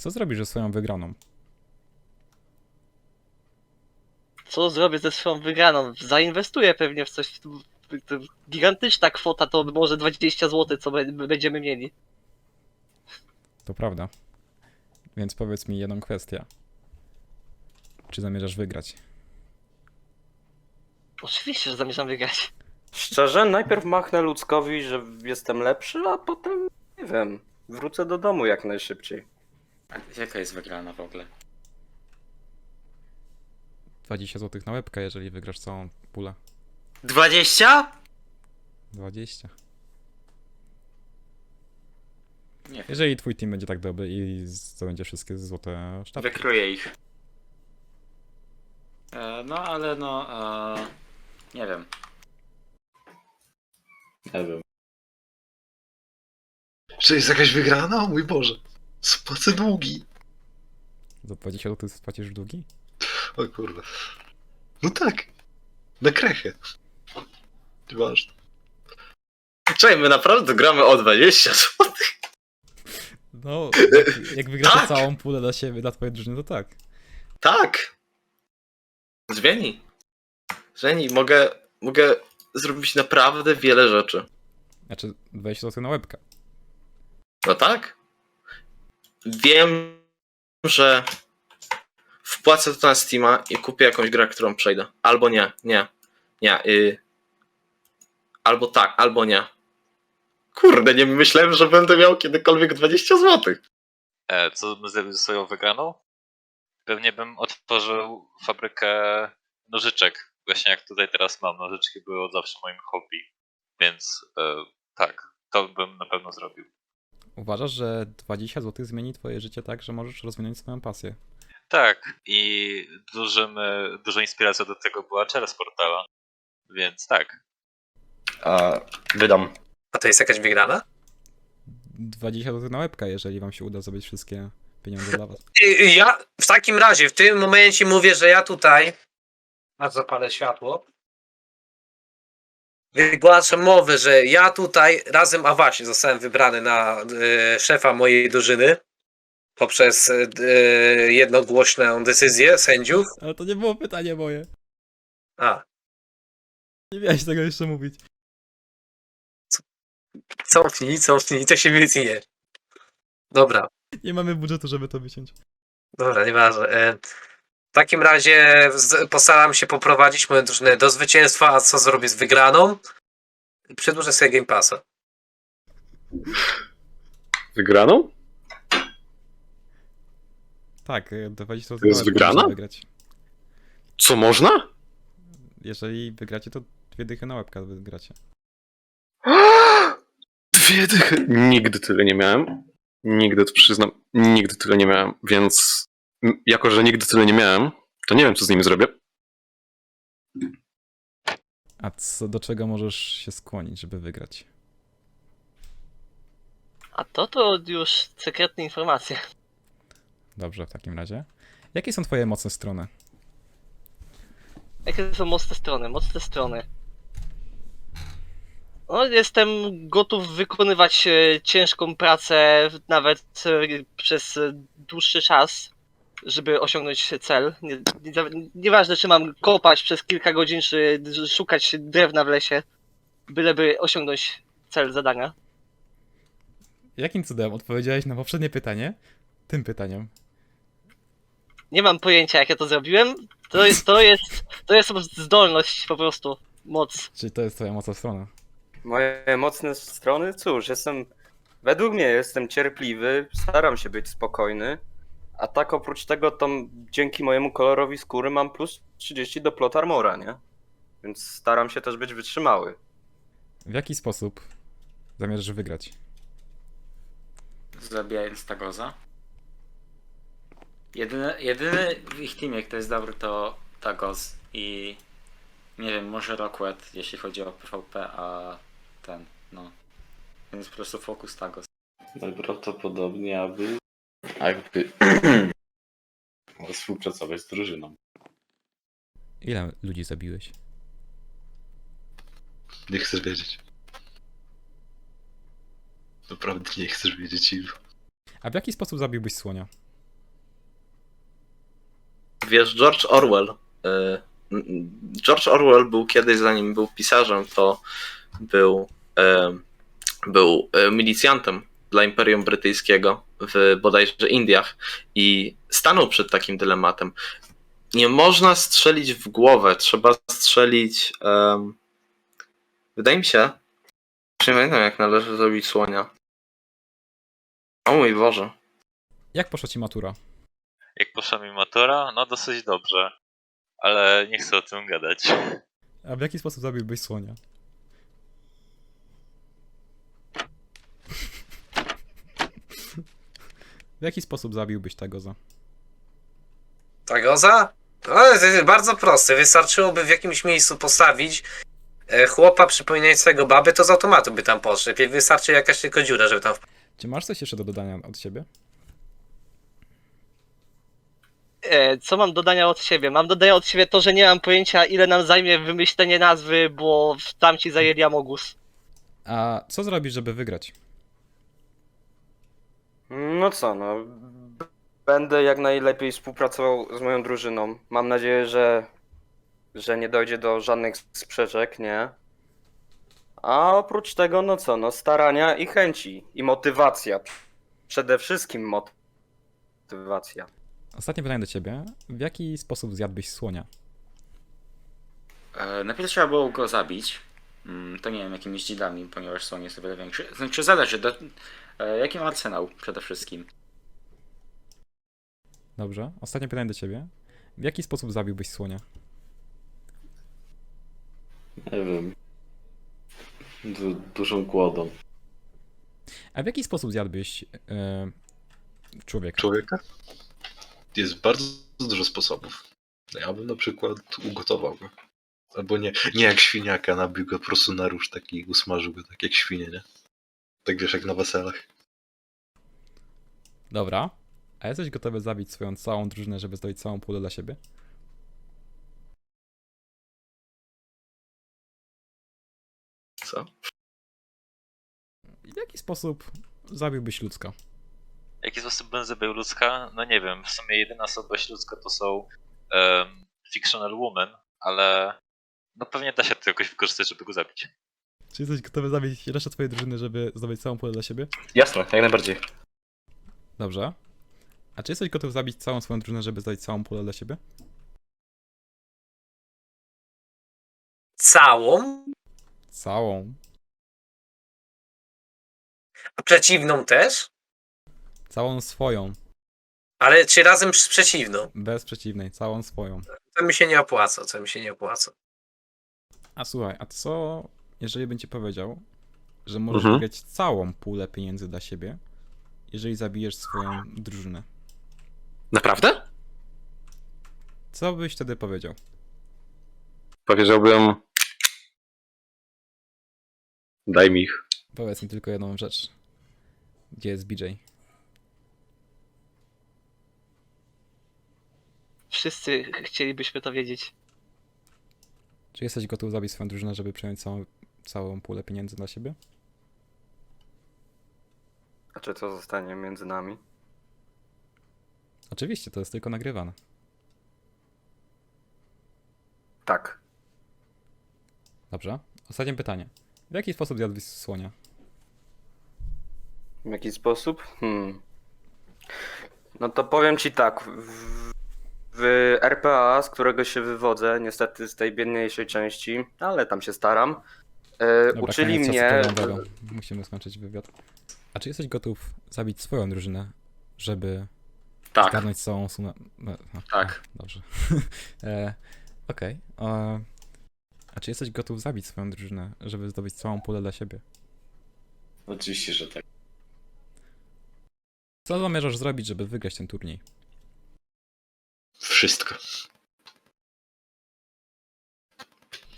Co zrobisz ze swoją wygraną? Co zrobię ze swoją wygraną? Zainwestuję pewnie w coś. Gigantyczna kwota to może 20 zł, co będziemy mieli. To prawda. Więc powiedz mi jedną kwestię. Czy zamierzasz wygrać? Oczywiście, że zamierzam wygrać. Szczerze, najpierw machnę ludzkowi, że jestem lepszy, a potem, nie wiem, wrócę do domu jak najszybciej. A jaka jest wygrana w ogóle? 20 zł na łebkę, jeżeli wygrasz całą pulę. 20? 20. Nie wiem. Jeżeli twój team będzie tak dobry i zdobędzie wszystkie złote sztabki. Wykruję ich. E, no ale no. E, nie wiem. Nie wiem. Czy jest jakaś wygrana? O mój Boże. Spłacę długi. Za 20 zł spłacisz długi? O kurde. No tak. Na krechę. Nieważne. Czekaj, my naprawdę gramy o 20 zł. No, jak, jak wygrasz Tak! całą pulę dla siebie, dla twojej drużyny, to tak. Tak. Zmieni. Żeni, mogę, mogę zrobić naprawdę wiele rzeczy. Znaczy 20 zł na łebkę. No tak? Wiem, że wpłacę to na Steama i kupię jakąś grę, którą przejdę. Albo nie, nie, nie. Y... Albo tak, albo nie. Kurde, nie myślałem, że będę miał kiedykolwiek 20 zł. E, co bym zrobił ze swoją wygraną? Pewnie bym otworzył fabrykę nożyczek. Właśnie jak tutaj teraz mam. Nożyczki były od zawsze moim hobby. Więc e, tak, to bym na pewno zrobił. Uważasz, że 20 zł zmieni twoje życie tak, że możesz rozwinąć swoją pasję? Tak, i dużym, e, dużą inspiracją do tego była czera z portala. Więc tak. A, wydam. A to jest jakaś wygrana? 20 zł na łebkę, jeżeli wam się uda zdobyć wszystkie pieniądze dla was. Ja w takim razie, w tym momencie mówię, że ja tutaj. A zapalę światło. Wygłaszam mowę, że ja tutaj razem, a właśnie zostałem wybrany na e, szefa mojej drużyny poprzez e, jednogłośną decyzję sędziów. Ale to nie było pytanie moje. A, Nie miałeś tego jeszcze mówić. cofnij, cofnij, to się wytnie. Dobra, Nie mamy budżetu, żeby to wyciąć. dobra, nieważne. E, W takim razie postaram się poprowadzić moją drużynę do zwycięstwa, a co zrobię z wygraną? Przedłużę sobie Game Passa. Wygraną? Tak, y, 20 zł To jest wygrana? wygrać. Co można? Jeżeli wygracie, to dwie dychy na łebkę wygracie. Dwie dychy. Nigdy tyle nie miałem. Nigdy, to przyznam, nigdy tyle nie miałem, więc jako, że nigdy tyle nie miałem, to nie wiem, co z nimi zrobię. A co do czego możesz się skłonić, żeby wygrać? A to to już sekretne informacje. Dobrze, w takim razie. Jakie są twoje mocne strony? Jakie są mocne strony? Mocne strony. No, jestem gotów wykonywać e, ciężką pracę nawet e, przez e, dłuższy czas, żeby osiągnąć cel. Nie, nie, nieważne, czy mam kopać przez kilka godzin, czy szukać drewna w lesie, byleby osiągnąć cel zadania. Jakim cudem odpowiedziałeś na poprzednie pytanie tym pytaniem? Nie mam pojęcia, jak ja to zrobiłem. To jest, to jest, to jest zdolność po prostu, moc. Czy to jest twoja mocna strona? Moje mocne strony? Cóż, jestem. Według mnie jestem cierpliwy, staram się być spokojny. A tak oprócz tego, to dzięki mojemu kolorowi skóry mam plus 30 do plot armora, nie? Więc staram się też być wytrzymały. W jaki sposób zamierzasz wygrać? Zabijając Tagoza. Jedyny, jedyny w ich teamie, kto jest dobry, to Tagoz i nie wiem, może Rockwet, jeśli chodzi o PvP, a ten, no. Więc po prostu fokus Tagoz. Najprawdopodobniej, aby jakby współpracować z drużyną. Ile ludzi zabiłeś? Nie chcesz wiedzieć. Naprawdę nie chcesz wiedzieć ilu. A w jaki sposób zabiłbyś słonia? wiesz, George Orwell. y, n- George Orwell był kiedyś, zanim był pisarzem, to był, y, był y, milicjantem dla Imperium Brytyjskiego w bodajże Indiach i stanął przed takim dylematem. Nie można strzelić w głowę, trzeba strzelić. em, wydaje mi się. Nie pamiętam, jak należy zrobić słonia. O mój Boże. Jak poszła ci matura? Jak poszła mi matura? No dosyć dobrze. Ale nie chcę o tym gadać. A w jaki sposób zabiłbyś słonia? W jaki sposób zabiłbyś tego za? Tagoza? No, to jest bardzo proste. Wystarczyłoby w jakimś miejscu postawić e, chłopa przypominającego baby, to z automatu by tam poszedł. I Wystarczy jakaś tylko dziura, żeby tam Czy masz coś jeszcze do dodania od siebie? E, co mam dodania od siebie? Mam dodania od siebie to, że nie mam pojęcia ile nam zajmie wymyślenie nazwy, bo w- tamci zajęli Amogus. A co zrobisz, żeby wygrać? No co, no. Będę jak najlepiej współpracował z moją drużyną. Mam nadzieję, że, że nie dojdzie do żadnych sprzeczek, nie? A oprócz tego, no co, no starania i chęci. I motywacja. Przede wszystkim motywacja. Ostatnie pytanie do ciebie. W jaki sposób zjadłbyś słonia? E, Najpierw trzeba było go zabić. Mm, To nie wiem, jakimiś dzidami, ponieważ słoń jest o wiele większy. Znaczy zależy, do, e, jaki ma arsenał przede wszystkim. Dobrze. Ostatnie pytanie do ciebie. W jaki sposób zabiłbyś słonia? Nie wiem. Du dużą głodą. A w jaki sposób zjadłbyś e, człowieka? człowieka? Jest bardzo dużo sposobów. Ja bym na przykład ugotował go. Albo nie, nie jak świniaka, nabił go po prostu na róż taki i usmażył go tak jak świnie, nie? Tak wiesz, jak na weselach. Dobra. A jesteś gotowy zabić swoją całą drużynę, żeby zdobyć całą pulę dla siebie? Co? W jaki sposób zabiłbyś ludzka? W jaki sposób bym zabił ludzka? No nie wiem, w sumie jedyna słabość ludzka to są um, fictional woman, ale no pewnie da się to jakoś wykorzystać, żeby go zabić. Czy jesteś gotowy zabić resztę twojej drużyny, żeby zdobyć całą pulę dla siebie? Jasne, jak najbardziej. Dobrze. A czy jesteś gotów zabić całą swoją drużynę, żeby zdobyć całą pulę dla siebie? całą, Całą. a przeciwną też, Całą swoją. ale czy razem z przeciwną? Bez przeciwnej. Całą swoją. To mi się nie opłaca, to mi się nie opłaca. A słuchaj, a co jeżeli ci powiedział, że możesz Mhm. wygrać całą pulę pieniędzy dla siebie, jeżeli zabijesz swoją drużynę? Naprawdę? Co byś wtedy powiedział? Powiedziałbym. Daj mi ich. Powiedz mi tylko jedną rzecz. Gdzie jest BJ? Wszyscy ch- chcielibyśmy to wiedzieć. Czy jesteś gotów zabić swoją drużynę, żeby przejąć całą, całą pulę pieniędzy dla siebie? A czy co zostanie między nami? Oczywiście, to jest tylko nagrywane. Tak. Dobrze. Ostatnie pytanie. W jaki sposób zjadłbyś słonia? W jaki sposób? Hmm. No to powiem ci tak. W, w RPA, z którego się wywodzę, niestety z tej biedniejszej części, ale tam się staram, Dobra, uczyli koniec mnie. czasu programowego. Musimy skończyć wywiad. A czy jesteś gotów zabić swoją drużynę, żeby Tak, zgarnąć całą sumę? no, no, Tak. no, Dobrze. e, Okej. e, A czy jesteś gotów zabić swoją drużynę, żeby zdobyć całą pulę dla siebie? Oczywiście, że tak. Co zamierzasz zrobić, żeby wygrać ten turniej? Wszystko.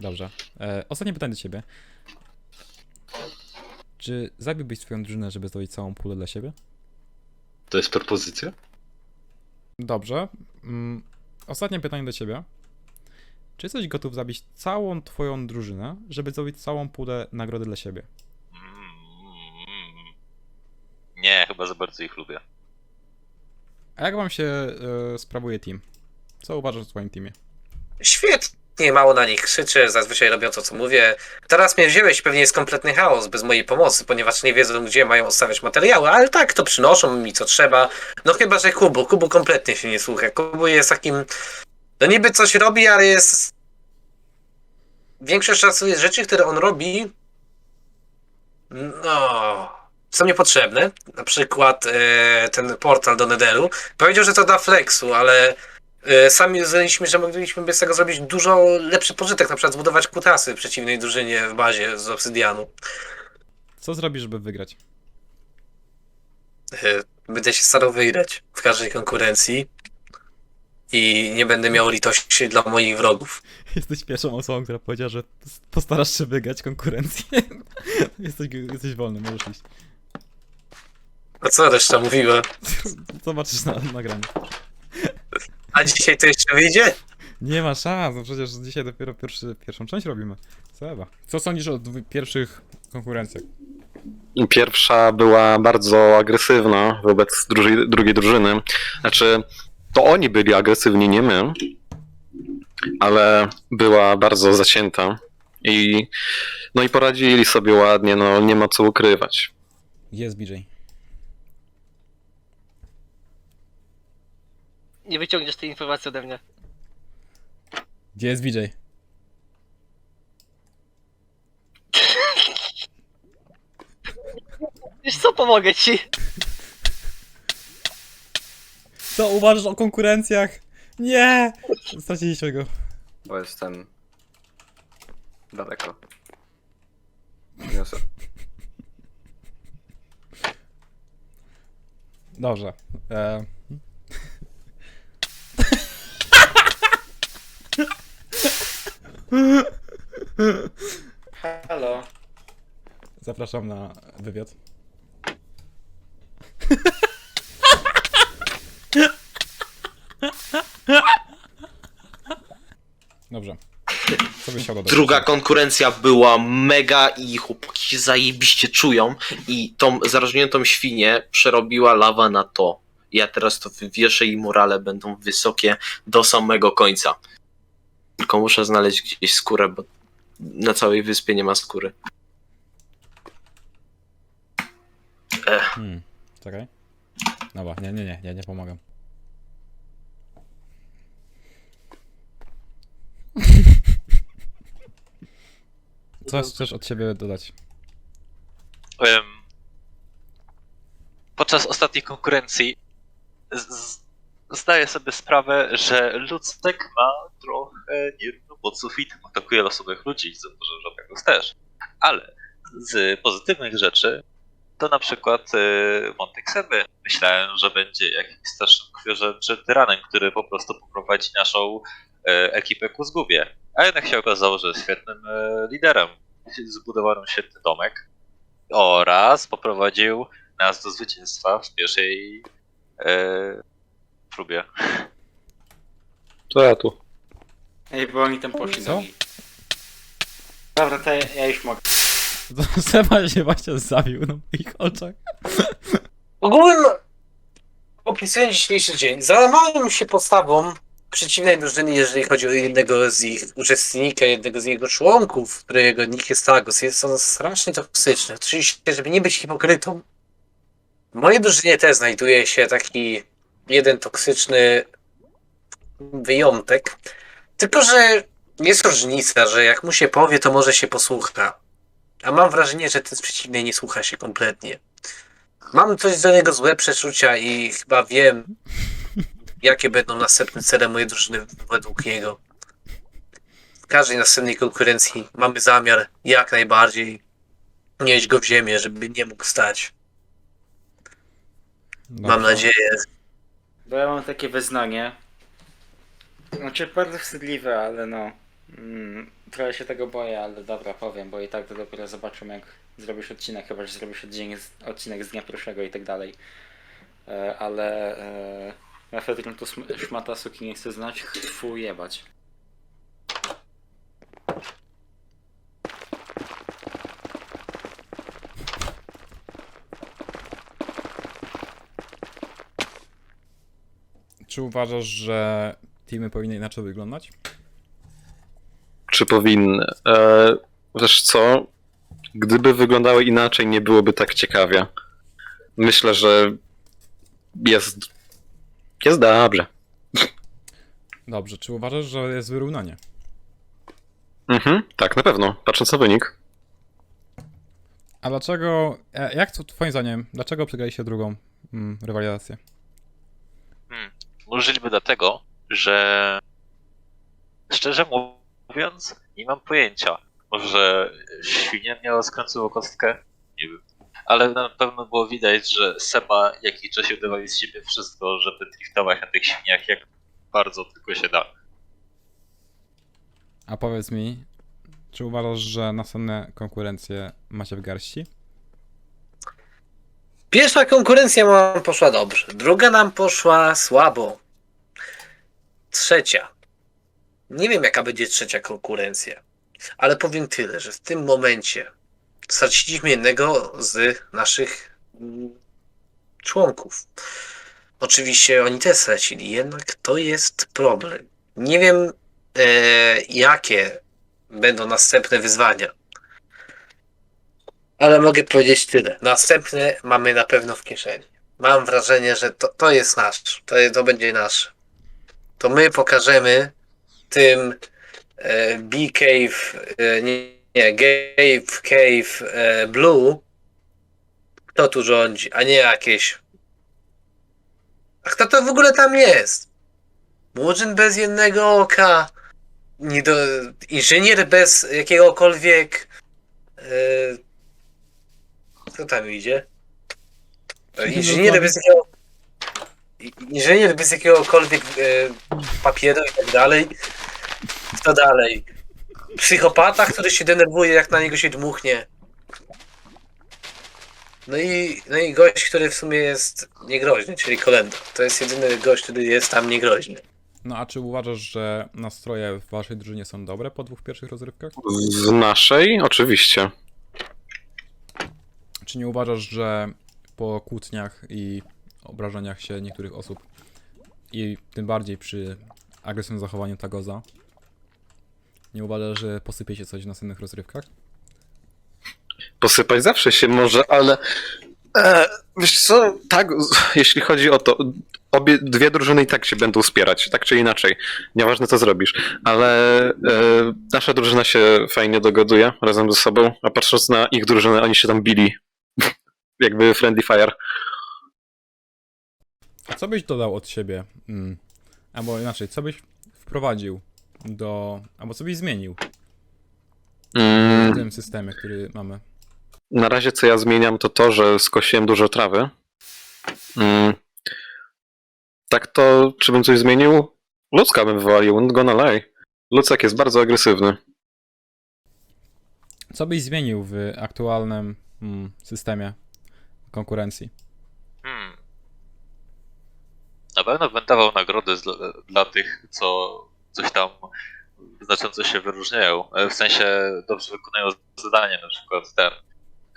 Dobrze. E, ostatnie pytanie do ciebie. Czy zabiłbyś swoją drużynę, żeby zdobyć całą pulę dla siebie? To jest propozycja? Dobrze. Mm, ostatnie pytanie do ciebie. Czy jesteś gotów zabić całą twoją drużynę, żeby zdobyć całą pulę nagrody dla siebie? Mm, Nie, chyba za bardzo ich lubię. A jak wam się e, sprawuje team? Co uważasz o swoim teamie? Świetnie, mało na nich krzyczę, zazwyczaj robią to, co mówię. Teraz mnie wziąłeś, pewnie jest kompletny chaos bez mojej pomocy, ponieważ nie wiedzą, gdzie mają odstawiać materiały, ale tak, to przynoszą mi co trzeba. No chyba, że Kubu. Kubu kompletnie się nie słucha. Kubu jest takim... No niby coś robi, ale jest... Większość czasu jest rzeczy, które on robi... No... Są niepotrzebne. Na przykład e, ten portal do Netheru. Powiedział, że to da flexu, ale Sami uznaliśmy, że mogliśmy by z tego zrobić dużo lepszy pożytek, na przykład zbudować kutasy przeciwnej drużynie w bazie z obsydianu. Co zrobisz, żeby wygrać? E, Będę się starał wygrać w każdej konkurencji i nie będę miał litości dla moich wrogów. Jesteś pierwszą osobą, która powiedziała, że postarasz się wygrać konkurencję. jesteś, jesteś wolny, możesz iść. A co reszta mówiła? Zobaczysz na nagraniu. A dzisiaj to jeszcze wyjdzie? Nie ma szans, no przecież dzisiaj dopiero pierwszy, pierwszą część robimy. Seba. Co sądzisz o dwu- pierwszych konkurencjach? Pierwsza była bardzo agresywna wobec drugiej, drugiej drużyny. Znaczy, to oni byli agresywni, nie my, ale była bardzo zacięta. I, no i poradzili sobie ładnie, no nie ma co ukrywać. Jest BJ. Nie wyciągniesz tej informacji ode mnie. Gdzie jest BJ? Wiesz co, pomogę ci. Co uważasz o konkurencjach? Nie! Straciliśmy go. Bo jestem daleko. Niosę. Dobrze. E... Halo. Zapraszam na wywiad. Dobrze. Co byś chciał dodać? Druga konkurencja była mega i chłopaki się zajebiście czują i tą zarożniętą świnię przerobiła lawa na to. Ja teraz to wywieszę i morale będą wysokie do samego końca. Tylko muszę znaleźć gdzieś skórę, bo na całej wyspie nie ma skóry. Hmm. Czekaj. Dobra, nie, nie, nie, ja nie pomagam. Co chcesz od siebie dodać? Em, podczas ostatniej konkurencji z- z- zdaję sobie sprawę, że ludzek ma trochę nierówno pod. Atakuje losowych ludzi, zauważyłem, że Pegasus też. Ale z pozytywnych rzeczy to na przykład y, Montek Seby. Myślałem, że będzie jakimś strasznym czy tyranem, który po prostu poprowadzi naszą e, ekipę ku zgubie. A jednak się okazało, że jest świetnym e, liderem. Zbudował nam świetny domek oraz poprowadził nas do zwycięstwa w pierwszej próbie. To ja tu. Ej, bo oni tam poszli Co? do. Dobra, to ja, ja już mogę. Seba się właśnie zabił na moich oczach. Ogółem opisując dzisiejszy dzień, załamałem się postawą przeciwnej drużyny, jeżeli chodzi o jednego z ich uczestnika, jednego z jego członków, którego nick jest Tagos. Jest on strasznie toksyczny. Oczywiście, żeby nie być hipokrytą, w mojej drużynie też znajduje się taki jeden toksyczny wyjątek. Tylko, że jest różnica, że jak mu się powie, to może się posłucha. A mam wrażenie, że ten z przeciwnej nie słucha się kompletnie. Mam coś do niego złe przeczucia i chyba wiem, jakie będą następne cele mojej drużyny według niego. W każdej następnej konkurencji mamy zamiar jak najbardziej nieść go w ziemię, żeby nie mógł stać. Mam nadzieję. Bo ja mam takie wyznanie. Znaczy bardzo wstydliwe, ale no. Mm, trochę się tego boję, ale dobra, powiem, bo i tak to dopiero zobaczymy jak zrobisz odcinek, chyba że zrobisz odcinek z, odcinek z dnia pierwszego i tak dalej. E, ale e, Mefedron to sm- szmata suki nie chce znać, fu jebać. Czy uważasz, że teamy powinny inaczej wyglądać? Czy powinny? E, wiesz co? Gdyby wyglądały inaczej, nie byłoby tak ciekawie. Myślę, że jest. Jest dobrze. Dobrze, czy uważasz, że jest wyrównanie? Mhm, tak, na pewno. Patrząc na wynik. A dlaczego, e, jak to twoim zdaniem, dlaczego przegraliście drugą mm, rywalizację? Możliwe dlatego, że szczerze mówiąc, nie mam pojęcia. Może świnia miała skręcową kostkę? Nie wiem. Ale na pewno było widać, że Seba jakiś czas udawali z siebie wszystko, żeby driftować na tych świniach jak bardzo tylko się da. A powiedz mi, czy uważasz, że następne konkurencje macie w garści? Pierwsza konkurencja nam poszła dobrze, druga nam poszła słabo. Trzecia. Nie wiem, jaka będzie trzecia konkurencja, ale powiem tyle, że w tym momencie straciliśmy jednego z naszych mm, członków. Oczywiście oni też stracili, jednak to jest problem. Nie wiem, e, jakie będą następne wyzwania. Ale mogę powiedzieć tyle. Następne mamy na pewno w kieszeni. Mam wrażenie, że to, to jest nasz. To, to będzie nasze. To my pokażemy tym e, B-Cave, e, nie, nie, Cave, Cave e, Blue, kto tu rządzi, a nie jakieś. A kto to w ogóle tam jest? Murzyn bez jednego oka, nie do, inżynier bez jakiegokolwiek. E, kto tam idzie? Inżynier bez jakiego. Inżynier bez jakiegokolwiek e, papieru i tak dalej. Kto dalej? Psychopata, który się denerwuje, jak na niego się dmuchnie. No i, no i gość, który w sumie jest niegroźny, czyli Kolenda. To jest jedyny gość, który jest tam niegroźny. No a czy uważasz, że nastroje w waszej drużynie są dobre po dwóch pierwszych rozrywkach? W naszej, oczywiście. Czy nie uważasz, że po kłótniach i obrażeniach się niektórych osób i tym bardziej przy agresywnym zachowaniu Tagoza nie uważasz, że posypie się coś w następnych rozrywkach? Posypać zawsze się może, ale. E, wiesz co, tak, jeśli chodzi o to. Obie, dwie drużyny i tak się będą wspierać, tak czy inaczej. Nieważne co zrobisz, ale e, nasza drużyna się fajnie dogaduje razem ze sobą, a patrząc na ich drużynę, oni się tam bili. Jakby friendly fire. Co byś dodał od siebie? Mm. Albo inaczej, co byś wprowadził do. Albo co byś zmienił w Mm, tym systemie, który mamy? na razie co ja zmieniam to to, że skosiłem dużo trawy. Mm. Tak to, czy bym coś zmienił? Lucka bym wywalił, not gonna lie. Lucek jest bardzo agresywny. Co byś zmienił w aktualnym mm, systemie konkurencji? Hmm. Na pewno bym dawał nagrody dla, dla tych, co coś tam znacząco się wyróżniają. E, W sensie dobrze wykonują zadanie, na przykład ten,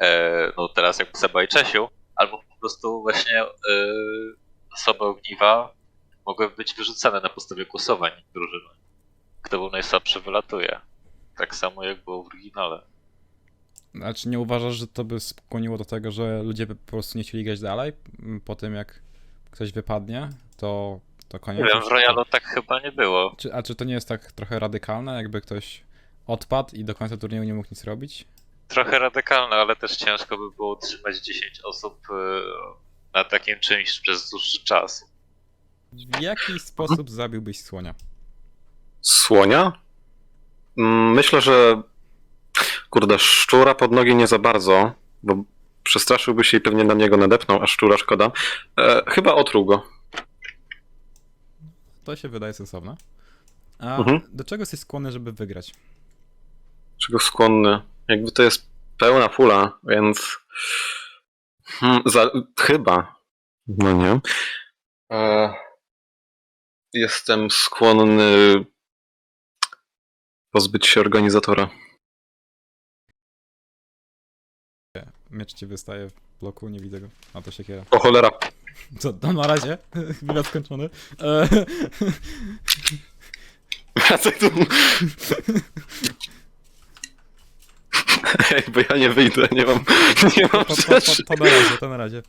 e, no teraz jak Seba i Czesiu, albo po prostu właśnie e, osoby ogniwa mogły być wyrzucane na podstawie głosowań drużyny. Kto był najsłabszy wylatuje. Tak samo jak było w oryginale. Znaczy nie uważasz, że to by skłoniło do tego, że ludzie by po prostu nie chcieli grać dalej? Po tym jak ktoś wypadnie, to, to koniec. Nie wiem, w Royalu tak chyba nie było. Czy, a czy to nie jest tak trochę radykalne, jakby ktoś odpadł i do końca turnieju nie mógł nic robić? Trochę radykalne, ale też ciężko by było utrzymać 10 osób e, na takim czymś przez dłuższy czas. W jaki sposób zabiłbyś słonia? Słonia? Mm, Myślę, że kurde, szczura pod nogi nie za bardzo, bo przestraszyłby się i pewnie na niego nadepnął, a szczura szkoda. E, chyba otruł go. To się wydaje sensowne. A Mhm. do czego jesteś skłonny, żeby wygrać? Czego skłonny? Jakby to jest pełna pula, więc hmm, za, chyba, no nie. E, jestem skłonny pozbyć się organizatora. Miecz ci wystaje w bloku, nie widzę go. A to siekiera. O cholera. Co, to na razie? Wywiad skończony. E, Wracaj tu. Ej, bo ja nie wyjdę, nie mam, nie mam to, to, to, to na razie, to na razie.